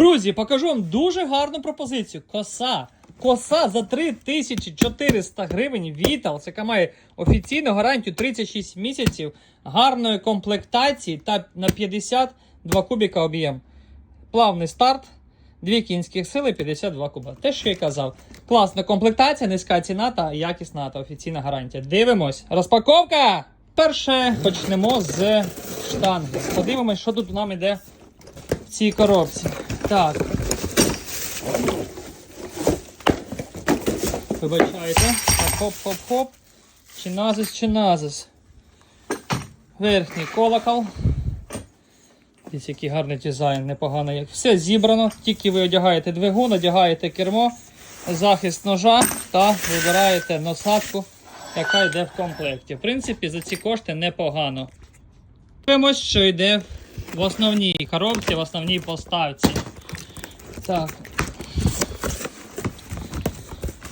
Друзі, покажу вам дуже гарну пропозицію. Коса. Коса за 3400 гривень. Вітал, це має офіційну гарантію 36 місяців, гарної комплектації та на 52 кубіка об'єм. Плавний старт, дві кінських сили, 52 куба. Те, що я казав. Класна комплектація, низька ціна та якісна та офіційна гарантія. Дивимось. Розпаковка! Перше почнемо з штанги. Подивимось, що тут нам іде в цій коробці. Так. Вибачайте. Хоп-хоп-хоп. Чиназис, чиназис. Верхній колокол. Дивіться, який гарний дизайн, непогано. як. Все зібрано, тільки ви одягаєте двигун, одягаєте кермо, захист ножа та вибираєте насадку, яка йде в комплекті. В принципі, за ці кошти непогано. Дивимось, що йде в основній коробці, в основній поставці. Так.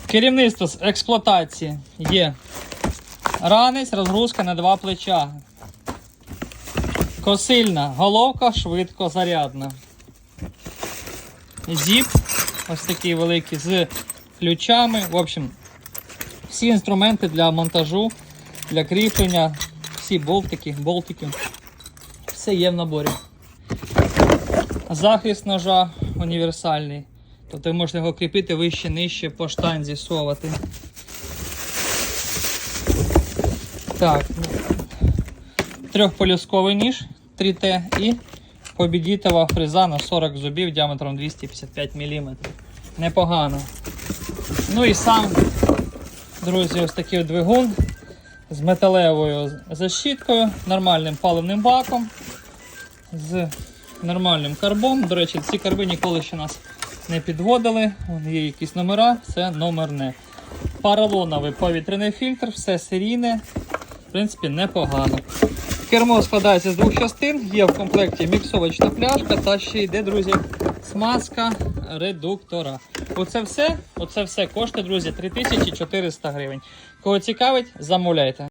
Керівництво з експлуатації є ранець, розгрузка на два плеча. Косильна головка швидко зарядна. Зіп ось такий великий з ключами. В общем, всі інструменти для монтажу, для кріплення, всі болтики, болтики. Все є в наборі. Захист ножа універсальний. Тобто ви можете його кріпити вище, нижче по штанзі совати. Так. Трьохполюсковий ніж 3Т і побідітова фреза на 40 зубів діаметром 255 мм. Непогано. Ну і сам, друзі, ось такий двигун з металевою защіткою, нормальним паливним баком, з нормальним карбом. До речі, ці карби ніколи ще нас не підводили. Вон є якісь номера, це номерне. Паралоновий повітряний фільтр, все серійне, в принципі, непогано. Кермо складається з двох частин, є в комплекті міксовочна пляшка та ще йде, друзі, смазка редуктора. Оце все, оце все коштує, друзі, 3400 гривень. Кого цікавить, замовляйте.